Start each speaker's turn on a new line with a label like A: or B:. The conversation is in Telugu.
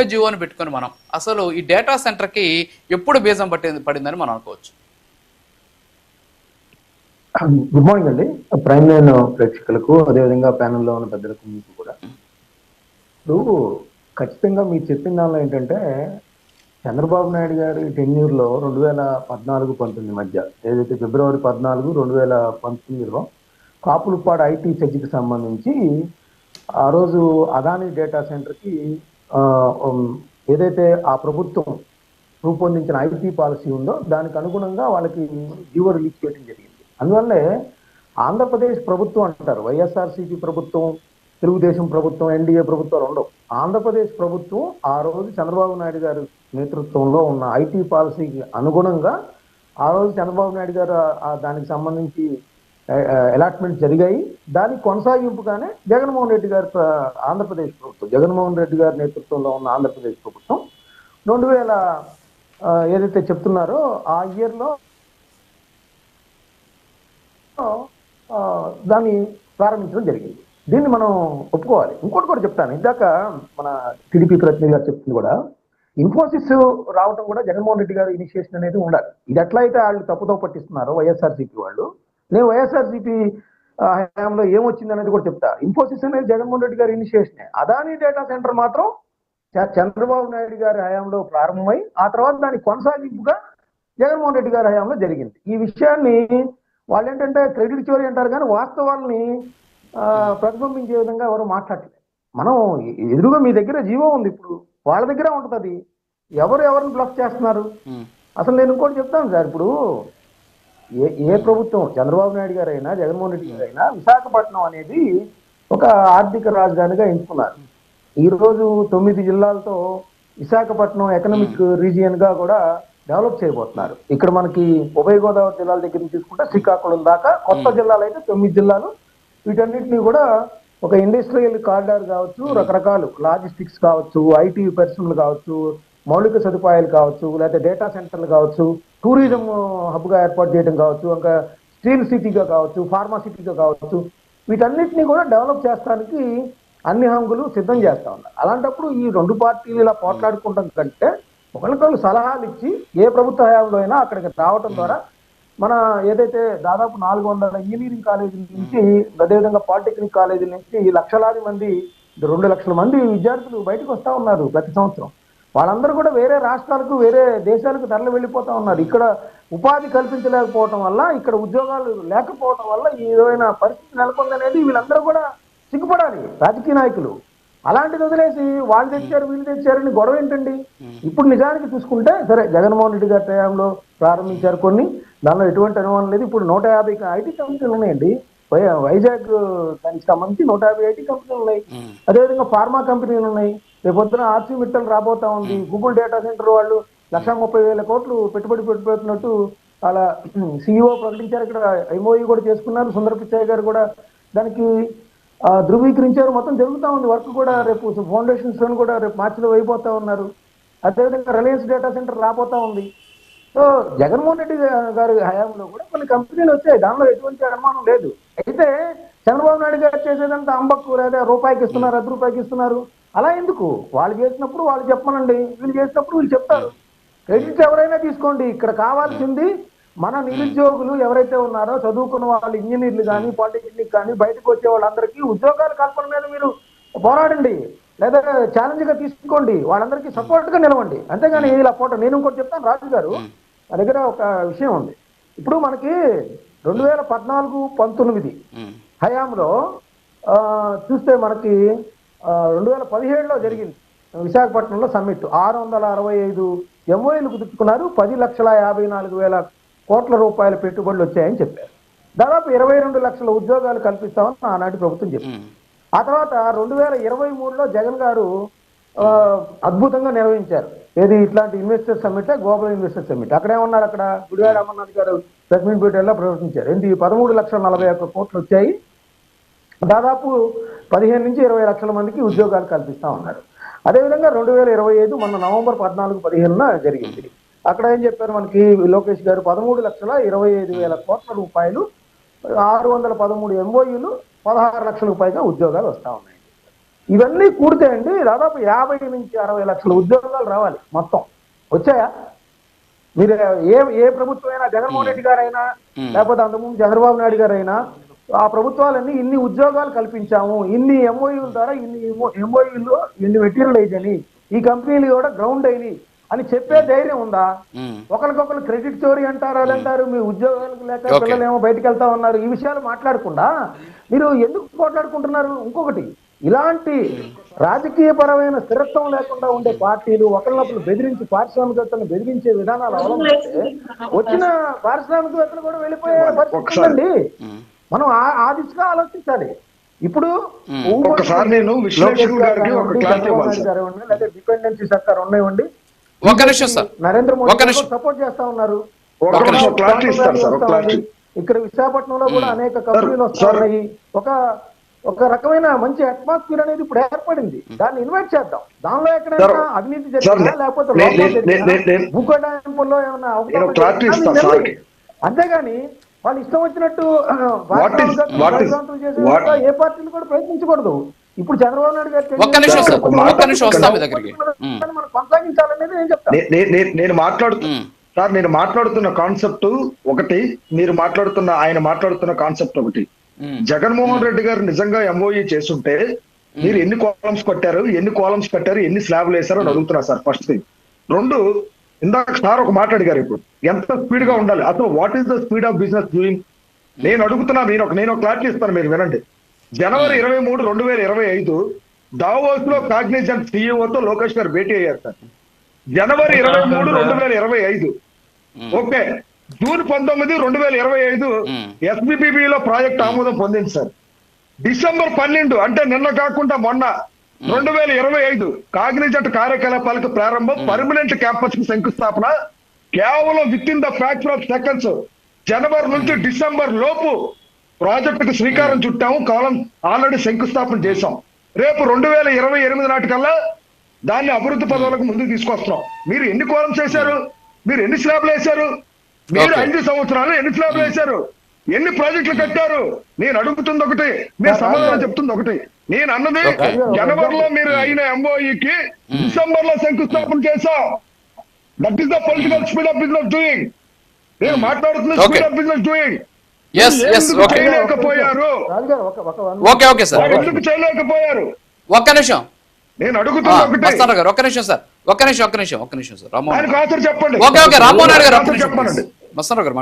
A: ఒక్క జీవోని పెట్టుకొని మనం. అసలు ఈ డేటా సెంటర్కి ఎప్పుడు బీజం పట్టింది పడిందని మనం అనుకోవచ్చు.
B: గుడ్ మార్నింగ్ అండి. ప్రైమ్ లైన్ ప్రేక్షకులకు అదేవిధంగా ప్యానెల్లో ఉన్న పెద్దలకు మీకు కూడా. ఇప్పుడు ఖచ్చితంగా మీరు చెప్పిన దానిలో ఏంటంటే చంద్రబాబు నాయుడు గారి tenure లో రెండు వేల పద్నాలుగు పంతొమ్మిది మధ్య ఏదైతే ఫిబ్రవరి పద్నాలుగు రెండు వేల పంతొమ్మిదిలో కాపులపాడు ఐటీ చర్చికి సంబంధించి ఆ రోజు అదాని డేటా సెంటర్కి ఏదైతే ఆ ప్రభుత్వం రూపొందించిన ఐటీ పాలసీ ఉందో దానికి అనుగుణంగా వాళ్ళకి జీవో రిలీజ్ చేయడం జరిగింది. అందువల్లే ఆంధ్రప్రదేశ్ ప్రభుత్వం అంటారు వైఎస్ఆర్సీపీ ప్రభుత్వం తెలుగుదేశం ప్రభుత్వం ఎన్డీఏ ప్రభుత్వాలు ఉండవు. ఆంధ్రప్రదేశ్ ప్రభుత్వం ఆ రోజు చంద్రబాబు నాయుడు గారి నేతృత్వంలో ఉన్న ఐటీ పాలసీకి అనుగుణంగా ఆ రోజు చంద్రబాబు నాయుడు గారు ఆ దానికి సంబంధించి అలాట్మెంట్ జరిగాయి. దానికి కొనసాగింపుగానే జగన్మోహన్ రెడ్డి గారి ఆంధ్రప్రదేశ్ ప్రభుత్వం జగన్మోహన్ రెడ్డి గారి నేతృత్వంలో ఉన్న ఆంధ్రప్రదేశ్ ప్రభుత్వం రెండు వేల ఏదైతే చెప్తున్నారో ఆ ఇయర్లో దాన్ని ప్రారంభించడం జరిగింది. దీన్ని మనం ఒప్పుకోవాలి. ఇంకోటి కూడా చెప్తాను. ఇందాక మన టీడీపీ ప్రతినిధి గారు చెప్తుంది కూడా ఇన్ఫోసిస్ రావడం కూడా జగన్మోహన్ రెడ్డి గారు ఇనిషియేషన్ అనేది ఉండాలి. ఇది ఎట్లయితే వాళ్ళు తప్పుతో పట్టిస్తున్నారో వైఎస్ఆర్సీపీ వాళ్ళు నేను వైఎస్ఆర్సీపీ హయాంలో ఏమొచ్చింది అనేది కూడా చెప్తా. ఇన్ఫోసిస్ అనేది జగన్మోహన్ రెడ్డి గారి ఇనిషియేషనే అదానీ డేటా సెంటర్ మాత్రం చంద్రబాబు నాయుడు గారి హయాంలో ప్రారంభమై ఆ తర్వాత దానికి కొనసాగింపుగా జగన్మోహన్ రెడ్డి గారి హయాంలో జరిగింది. ఈ విషయాన్ని వాళ్ళు ఏంటంటే క్రెడిట్ చోరీ అంటారు కానీ వాస్తవాల్ని ప్రతిబింబించే విధంగా ఎవరు మాట్లాడలేదు మనం ఎదురుగా మీ దగ్గర జీవో ఉంది ఇప్పుడు. వాళ్ళ దగ్గర ఉంటుంది అది. ఎవరు ఎవరిని బ్లఫ్ చేస్తున్నారు? అసలు నేను ఇంకోటి చెప్తాను సార్. ఇప్పుడు ఏ ఏ ప్రభుత్వం? చంద్రబాబు నాయుడు గారు అయినా జగన్మోహన్ రెడ్డి గారు అయినా విశాఖపట్నం అనేది ఒక ఆర్థిక రాజధానిగా ఎంచుకున్నారు. ఈ రోజు తొమ్మిది జిల్లాలతో విశాఖపట్నం ఎకనామిక్ రీజియన్గా కూడా డెవలప్ చేయబోతున్నారు. ఇక్కడ మనకి ఉభయ గోదావరి జిల్లాల దగ్గర నుంచి తీసుకుంటే శ్రీకాకుళం దాకా కొత్త జిల్లాలు అయితే తొమ్మిది జిల్లాలు. వీటన్నిటిని కూడా ఒక ఇండస్ట్రియల్ కారిడార్ కావచ్చు రకరకాలు లాజిస్టిక్స్ కావచ్చు ఐటీ పరిశ్రమలు కావచ్చు మౌలిక సదుపాయాలు కావచ్చు లేకపోతే డేటా సెంటర్లు కావచ్చు టూరిజం హబ్గా ఏర్పాటు చేయడం కావచ్చు ఇంకా స్టీల్ సిటీగా కావచ్చు ఫార్మా సిటీగా కావచ్చు వీటన్నిటిని కూడా డెవలప్ చేస్తానికి అన్ని హంగులు సిద్ధం చేస్తా ఉన్నారు. అలాంటప్పుడు ఈ రెండు పార్టీలు ఇలా పోట్లాడుకుంటాం కంటే ఒకరికొకరు సలహాలు ఇచ్చి ఏ ప్రభుత్వ హయాంలో అయినా అక్కడికి రావటం ద్వారా మన ఏదైతే దాదాపు నాలుగు వందల ఇంజనీరింగ్ కాలేజీల నుంచి అదేవిధంగా పాలిటెక్నిక్ కాలేజీల నుంచి లక్షలాది మంది రెండు లక్షల మంది విద్యార్థులు బయటకు వస్తూ ఉన్నారు ప్రతి సంవత్సరం. వాళ్ళందరూ కూడా వేరే రాష్ట్రాలకు వేరే దేశాలకు తరలి వెళ్ళిపోతా ఉన్నారు. ఇక్కడ ఉపాధి కల్పించలేకపోవటం వల్ల ఇక్కడ ఉద్యోగాలు లేకపోవటం వల్ల ఈ విధమైన పరిస్థితి నెలకొందనేది వీళ్ళందరూ కూడా సిగ్గుపడాలి రాజకీయ నాయకులు. అలాంటిది వదిలేసి వాళ్ళు తెచ్చారు వీళ్ళు తెచ్చారని గొడవ ఏంటండి? ఇప్పుడు నిజానికి చూసుకుంటే సరే జగన్మోహన్ రెడ్డి గారి టైంలో ప్రారంభించారు కొన్ని. దానిలో ఎటువంటి అనుమానం లేదు. ఇప్పుడు నూట యాభై ఐటీ కంపెనీలు ఉన్నాయండి. వై- వైజాగ్ దానికి సంబంధించి నూట యాభై ఐటీ కంపెనీలు ఉన్నాయి. అదేవిధంగా ఫార్మా కంపెనీలు ఉన్నాయి. రేపు పొద్దున ఆర్సీ మిట్టల్ రాబోతా ఉంది. గూగుల్ డేటా సెంటర్ వాళ్ళు లక్ష ముప్పై వేల కోట్లు పెట్టుబడి పెట్టిపోతున్నట్టు అలా సిఇఓ ప్రకటించారు. ఇక్కడ ఎంఓఈ కూడా చేసుకున్నారు. సుందర పిచ్చయ్య గారు కూడా దానికి ధృవీకరించారు. మొత్తం జరుగుతా ఉంది. వర్క్ కూడా రేపు ఫౌండేషన్స్ కూడా రేపు మార్చిలో అయిపోతా ఉన్నారు. అదేవిధంగా రిలయన్స్ డేటా సెంటర్ రాబోతా ఉంది. సో జగన్మోహన్ రెడ్డి గారి హయాంలో కూడా కొన్ని కంపెనీలు వచ్చాయి. దానిలో ఎటువంటి అనుమానం లేదు. అయితే చంద్రబాబు నాయుడు గారు చేసేదంతా అంబక్కు లేదా రూపాయికి ఇస్తున్నారు అర్ధ రూపాయికి ఇస్తున్నారు. అలా ఎందుకు? వాళ్ళు చేసినప్పుడు వాళ్ళు చెప్పమనండి. వీళ్ళు చేసినప్పుడు వీళ్ళు చెప్తారు. క్రెడిట్ ఎవరైనా తీసుకోండి. ఇక్కడ కావాల్సింది మన నిరుద్యోగులు ఎవరైతే ఉన్నారో చదువుకున్న వాళ్ళు ఇంజనీర్లు కానీ పాలిటెక్నిక్ కానీ బయటకు వచ్చే వాళ్ళందరికీ ఉద్యోగాల కల్పన మీద మీరు పోరాడండి. లేదా ఛాలెంజ్గా తీసుకోండి. వాళ్ళందరికీ సపోర్ట్గా నిలవండి. అంతేగాని ఇలా పోట నేను ఇంకోటి చెప్తాను. రాజు గారు నా దగ్గర ఒక విషయం ఉంది. ఇప్పుడు మనకి రెండు వేల పద్నాలుగు పంతొమ్మిది హయాంలో చూస్తే మనకి రెండు వేల పదిహేడులో జరిగింది. విశాఖపట్నంలో సమ్మిట్. ఆరు వందల అరవై ఐదు ఎంఓఏలు కుదుర్చుకున్నారు. పది లక్షల యాభై నాలుగు వేల కోట్ల రూపాయల పెట్టుబడులు వచ్చాయని చెప్పారు. దాదాపు ఇరవై రెండు లక్షల ఉద్యోగాలు కల్పిస్తామని ఆనాటి ప్రభుత్వం చెప్పింది. ఆ తర్వాత రెండు వేల ఇరవై మూడులో జగన్ గారు అద్భుతంగా నిర్వహించారు. ఏది ఇట్లాంటి investor summit global investor summit. అక్కడ ఏమన్నారు అక్కడ. గుడివాడ అమర్నాథ్ గారు ప్రెసిడెంట్ పేటలో ప్రవర్తించారు. ఏంటి పదమూడు లక్షల నలభై ఒక్క కోట్లు వచ్చాయి. దాదాపు పదిహేను నుంచి ఇరవై లక్షల మందికి ఉద్యోగాలు కల్పిస్తా ఉన్నారు. అదేవిధంగా రెండు వేల ఇరవై ఐదు మొన్న నవంబర్ పద్నాలుగు పదిహేనున జరిగింది. అక్కడ ఏం చెప్పారు మనకి లోకేష్ గారు? పదమూడు లక్షల ఇరవై ఐదు వేల కోట్ల రూపాయలు ఆరు వందల పదమూడు ఎంఓయూలు పదహారు లక్షలకు పైగా ఉద్యోగాలు వస్తా ఉన్నాయి. ఇవన్నీ కూడితే అండి దాదాపు యాభై నుంచి అరవై లక్షల ఉద్యోగాలు రావాలి మొత్తం. వచ్చాయా? మీరు ఏ ఏ ప్రభుత్వం అయినా జగన్మోహన్ రెడ్డి గారైనా లేకపోతే అంతకుముందు చంద్రబాబు నాయుడు గారైనా ఆ ప్రభుత్వాలన్నీ ఇన్ని ఉద్యోగాలు కల్పించాము ఇన్ని ఎంఓయూల ద్వారా ఇన్ని ఎంఓయూలు ఇన్ని మెటీరియల్ అని ఈ కంపెనీలు కూడా గ్రౌండ్ అయినాయి అని చెప్పే ధైర్యం ఉందా?
A: ఉమ్.
B: ఒకరికొకరు క్రెడిట్ చోరీ అంటారు అది అంటారు మీ ఉద్యోగాలకు లేక. పిల్లలు ఏమో బయటకు వెళ్తా ఉన్నారు ఈ విషయాలు మాట్లాడకుండా మీరు ఎందుకు పోట్లాడుకుంటున్నారు? ఇంకొకటి ఇలాంటి రాజకీయ పరమైన స్థిరత్వం లేకుండా ఉండే పార్టీలు ఒకరినొకరు బెదిరించి పారిశ్రామికవేత్తలను బెదిరించే విధానాలు అవలంబిస్తే వచ్చిన పారిశ్రామికవేత్తలు కూడా వెళ్ళిపోయే పరిస్థితి మనం ఆ- దిశగా ఆలోచించాలి ఇప్పుడు
C: నేను.
B: లేదా డిపెండెన్సీ సర్కార్ ఉన్నాయండి
A: ఒక్క నిమిషం సార్
B: నరేంద్ర మోడీ. సపోర్ట్ చేస్తా ఉన్నారు ఇక్కడ విశాఖపట్నంలో కూడా అనేక కంపెనీలు వస్తా
C: సార్.
B: ఉన్నాయి ఒక ఒక రకమైన మంచి అట్మాస్ఫియర్ అనేది ఇప్పుడు ఏర్పడింది దాన్ని ఇన్వైట్ చేద్దాం దానిలో ఎక్కడైనా అవినీతి జరిగిందా లేకపోతే
C: నే-
B: లోపం
C: నే-
B: జరిగిందా?
C: నే- నే-
B: భూగోళాంపుల్లో ఏమన్నా అవకతవకలు
C: నేను clarity
B: జరిగిందా?
C: ఇస్తాను
B: మీకు
C: సార్కి.
B: తెలియదు. అంతేగాని వాళ్ళు ఇష్టం వచ్చినట్టు ఏ పార్టీలు కూడా ప్రయత్నించకూడదు ఇప్పుడు చంద్రబాబు నాయుడు గారు
A: ఒక్క నిమిషం సార్,
C: ఒక్క
A: నిమిషం వస్తాం మీ దగ్గరికి. ఉమ్.
B: మనం కొనసాగించాలనేది నేను చెప్తాను
C: నేను. సార్ నేను మాట్లాడుతున్న కాన్సెప్ట్ ఒకటి మీరు మాట్లాడుతున్న ఆయన మాట్లాడుతున్న కాన్సెప్ట్ ఒకటి. జగన్మోహన్ రెడ్డి గారు నిజంగా ఎంఓఈ చేస్తుంటే మీరు ఎన్ని కాలమ్స్ కొట్టారు ఎన్ని కాలమ్స్ పెట్టారు ఎన్ని స్లాబ్లు వేశారు అని అడుగుతున్నా సార్ ఫస్ట్ థింగ్ రెండు ఇందాక సార్ ఒక మాట అడిగారు ఇప్పుడు. ఎంత స్పీడ్గా ఉండాలి? అసలు what is the speed of business doing నేను అడుగుతున్నా నేను ఒక నేను ఒక క్లారిటీ ఇస్తాను మీరు వినండి. జనవరి ఇరవై మూడు రెండు వేల ఇరవై ఐదు దావోస్లో కాగ్నిజెంట్ సీఈఓతో లోకేష్ గారు భేటీ అయ్యారు సార్. జనవరి ఇరవై మూడు రెండు వేల ఇరవై ఐదు. ఓకే. జూన్ పంతొమ్మిది రెండు వేల ఇరవై ఐదు
A: మ్మ్.
C: ఎస్బిపిబి లో ప్రాజెక్ట్ ఆమోదం పొందింది సార్. డిసెంబర్ పన్నెండు అంటే నిన్న కాకుండా మొన్న రెండు వేల ఇరవై ఐదు కాగ్నిజెంట్ కార్యకలాపాలకు ప్రారంభం పర్మనెంట్ క్యాంపస్కి శంకుస్థాపన. కేవలం within the factor of seconds జనవరి నుంచి డిసెంబర్ లోపు ప్రాజెక్టుకు శ్రీకారం చుట్టాము కాలం ఆల్రెడీ శంకుస్థాపన చేశాం. రేపు రెండు వేల ఇరవై ఎనిమిది నాటికల్లా దాన్ని అభివృద్ధి పదవులకు ముందుకు తీసుకొస్తున్నాం. మీరు ఎన్ని కోలం చేశారు మీరు ఎన్ని స్లాబ్లు వేశారు? మీరు. ఐదు సంవత్సరాలు ఎన్ని స్లాబ్లు వేశారు? ఎన్ని ప్రాజెక్టులు కట్టారు? నేను అడుగుతుంది ఒకటి. మీరు సమాధానం చెప్తుంది ఒకటి. నేను అన్నది. జనవరిలో మీరు అయిన ఎంఓఈకి డిసెంబర్లో శంకుస్థాపన చేశాం. That is the political speed of business doing నేను మాట్లాడుతున్న. Speed of business doing
A: Yes, yes,
C: ఎందుకు
A: okay.
C: చేయలేకపోయారు?
A: Okay okay sir.
C: ఎందుకు చేయలేకపోయారు?
A: ఒక్క నిమిషం.
C: నేను
A: ఆ,
C: అడుగుతున్న ఒకటి
A: మస్తాన్ గారు ఒక్క నిమిషం సార్. ఒక్క నిమిషం ఒక్క నిమిషం ఒక్క నిమిషం సార్. రామ్మోహన్
C: చెప్పండి.
A: ఓకే ఓకే రామ్మోహన్ గారు
C: చెప్పండి.
A: మస్తాన్ గారు